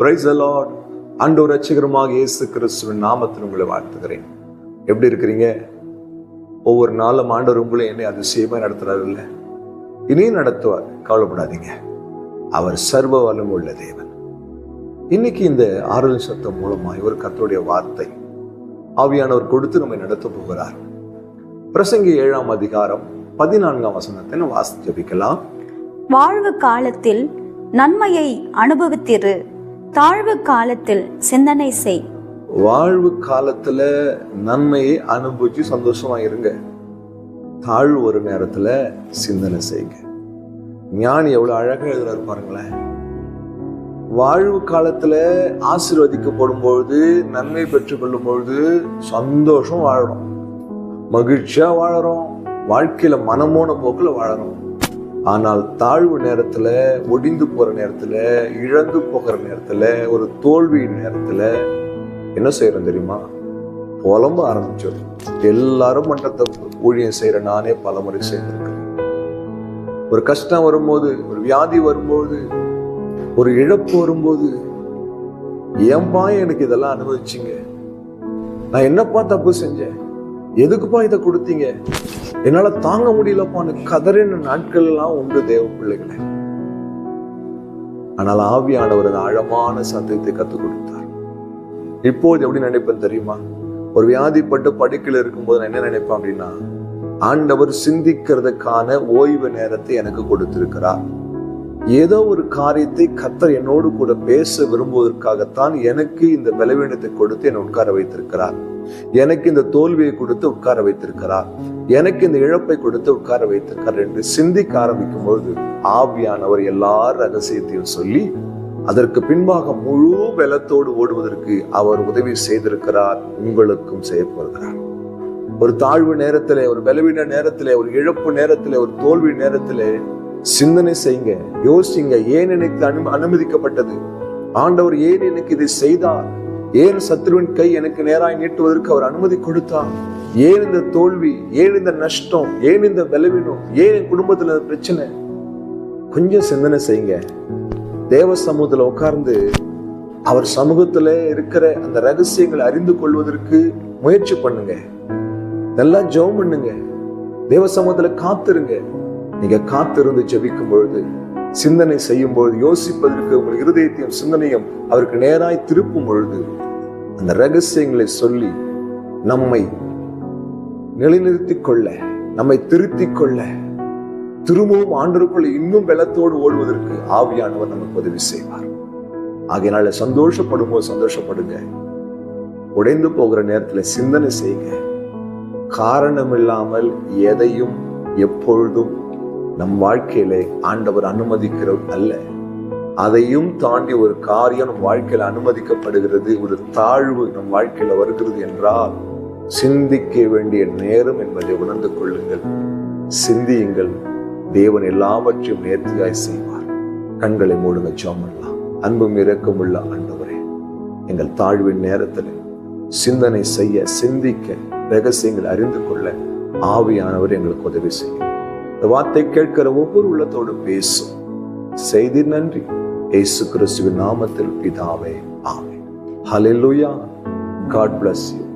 Price Lord ஒரு ரட்சகரமாக இயேசு கிறிஸ்துவின் நாமத்தில் உங்களை வாழ்த்துகிறேன். எப்படி இருக்கிறீங்க? ஒவ்வொரு நாளும் ஆண்டவர் உங்களை என்னை அதிசயமாக நடத்துறாரு இல்லை? இனியும் நடத்துவார். கவலைப்படாதீங்க. அவர் சர்வ வலம் உள்ள தேவன். இன்னைக்கு இந்த ஆறுதல் சத்தம் மூலமாக ஒரு கர்த்தருடைய வார்த்தை ஆவியானவர் கொடுத்து நம்மை நடத்த போகிறார். பிரசங்கி ஏழாம் அதிகாரம் பதினான்காம் வசனத்தை வாசி ஜபிக்கலாம். வாழ்வு காலத்தில் நன்மையை அனுபவித்திரு. தாழ்வு காலத்தில் சிந்தனை செய். வாழ்வு காலத்துல நன்மையை அனுபவிச்சு சந்தோஷமா இருங்க தாழ்வு ஒரு நேரத்துல சிந்தனை செய்யுங்க ஞானி எவ்வளவு அழகா எழுதுறாரு பாருங்களேன். வாழ்வு காலத்துல ஆசீர்வதிக்கப்படும் பொழுது நன்மை பெற்றுக்கொள்ளும் பொழுது சந்தோஷம் வாழறோம் மகிழ்ச்சியா வாழறோம். வாழ்க்கையில மனமோன போக்குல வாழறோம். ஆனால் தாழ்வு நேரத்தில் ஒடிந்து போகிற நேரத்தில் இழந்து போகிற நேரத்தில் ஒரு தோல்வி நேரத்தில் என்ன செய்கிறோம் தெரியுமா? புலம்ப ஆரம்பிச்சிடும் எல்லாரும் பண்ற தப்பு ஊழியம் செய்கிற நானே பலமுறை செய்திருக்கேன் ஒரு கஷ்டம் வரும்போது ஒரு வியாதி வரும்போது ஒரு இழப்பு வரும்போது ஏன்பா எனக்கு இதெல்லாம் அனுபவிச்சிங்க? நான் என்னப்பா தப்பு செஞ்சேன்? எதுக்குப்பா இதை கொடுத்தீங்க? என்னால தாங்க முடியலப்பான்னு கதறின நாட்கள் எல்லாம் உண்டு தேவ பிள்ளைகளை. ஆனால் ஆவியானவர் அந்த ஆழமான சத்தியத்தை கற்றுக் கொடுத்தார். இப்போது எப்படி நினைப்பேன் தெரியுமா? ஒரு வியாதிப்பட்டு படுக்கையில் இருக்கும்போது நான் என்ன நினைப்பேன் அப்படின்னா ஆண்டவர் சிந்திக்கிறதுக்கான ஓய்வு நேரத்தை எனக்கு கொடுத்திருக்கிறார். ஏதோ ஒரு காரியத்தை கத்தர் என்னோடு கூட பேச விரும்புவதற்காகத்தான் எனக்கு இந்த பலவீனத்தை கொடுத்து என்னை உட்கார வைத்திருக்கிறார். எனக்கு இந்த தோல்வியை கொடுத்து உட்கார வைத்திருக்கிறார். எனக்கு இந்த இழப்பை கொடுத்து உட்கார வைத்திருக்கிறார் என்று சிந்திக்க ஆரம்பிக்கும் பொழுது ஆவியானவர் எல்லா ரகசியத்தையும் சொல்லி அதற்கு பின்பாக முழு பலத்தோடு ஓடுவதற்கு அவர் உதவி செய்திருக்கிறார் உங்களுக்கும் செய்ய போகிறார். ஒரு தாழ்வு நேரத்திலே ஒரு பலவீன நேரத்திலே ஒரு இழப்பு நேரத்திலே ஒரு தோல்வி நேரத்திலே சிந்தனை செய்யுங்க யோசிங்க ஏன் எனக்கு அனு அனுமதிக்கப்பட்டது? ஆண்டவர் ஏன் எனக்கு இதை செய்தார்? ஏன் சத்ருவின் கை எனக்கு நேராய் நீட்டுவதற்கு அவர் அனுமதி கொடுத்தார்? ஏன் இந்த தோல்வி ஏன் இந்த நஷ்டம் ஏன் இந்த பலவீனம் ஏன் என் குடும்பத்துல பிரச்சனை? கொஞ்சம் சிந்தனை செய்யுங்க. தேவ சமூகத்துல உட்கார்ந்து அவர் சமூகத்துல இருக்கிற அந்த ரகசியங்களை அறிந்து கொள்வதற்கு முயற்சி பண்ணுங்க. நல்லா ஜெபம் பண்ணுங்க. தேவ சமூகத்துல காத்துருங்க. நீங்க காத்திருந்து ஜெபிக்கும் பொழுது சிந்தனை செய்யும் பொழுது யோசிப்பதற்கு உங்கள் இருதயத்தையும் சிந்தனையும் அவருக்கு நேராய் திருப்பும் பொழுது அந்த ரகசியங்களை சொல்லி நம்மை நிலைநிறுத்திக் கொள்ள நம்மை திருத்திக் கொள்ள திரும்பவும் ஆண்டருக்குள்ள இன்னும் வெள்ளத்தோடு ஓடுவதற்கு ஆவியானவர் நமக்கு உதவி செய்வார். ஆகையினால சந்தோஷப்படும் போது சந்தோஷப்படுங்க. உடைந்து போகிற நேரத்துல சிந்தனை செய்யுங்க. காரணம் இல்லாமல் எதையும் எப்பொழுதும் நம் வாழ்க்கையிலே ஆண்டவர் அனுமதிக்கிறவர் அல்ல. அதையும் தாண்டி ஒரு காரியம் நம் வாழ்க்கையில அனுமதிக்கப்படுகிறது ஒரு தாழ்வு நம் வாழ்க்கையில வருகிறது என்றால் சிந்திக்க வேண்டிய நேரம் என்பதை உணர்ந்து கொள்ளுங்கள். சிந்தியுங்கள். தேவன் எல்லாவற்றையும் நேர்த்தியாய் செய்வார். கண்களை மூடுங்க சோமல்லாம் அன்பும் இரக்கமுள்ள ஆண்டவரே எங்கள் தாழ்வின் நேரத்தில் சிந்தனை செய்ய சிந்திக்க ரகசியங்கள் அறிந்து கொள்ள ஆவியானவர் எங்களுக்கு உதவி செய்யும். இந்த வார்த்தை கேட்கிற ஒவ்வொரு உள்ளத்தோடு பேசும். செய்தி நன்றி. ஏசு கிறிஸ்துவின் நாமத்தில் பிதாவே ஆமே ஹalleluya காட் பிளஸ் யூ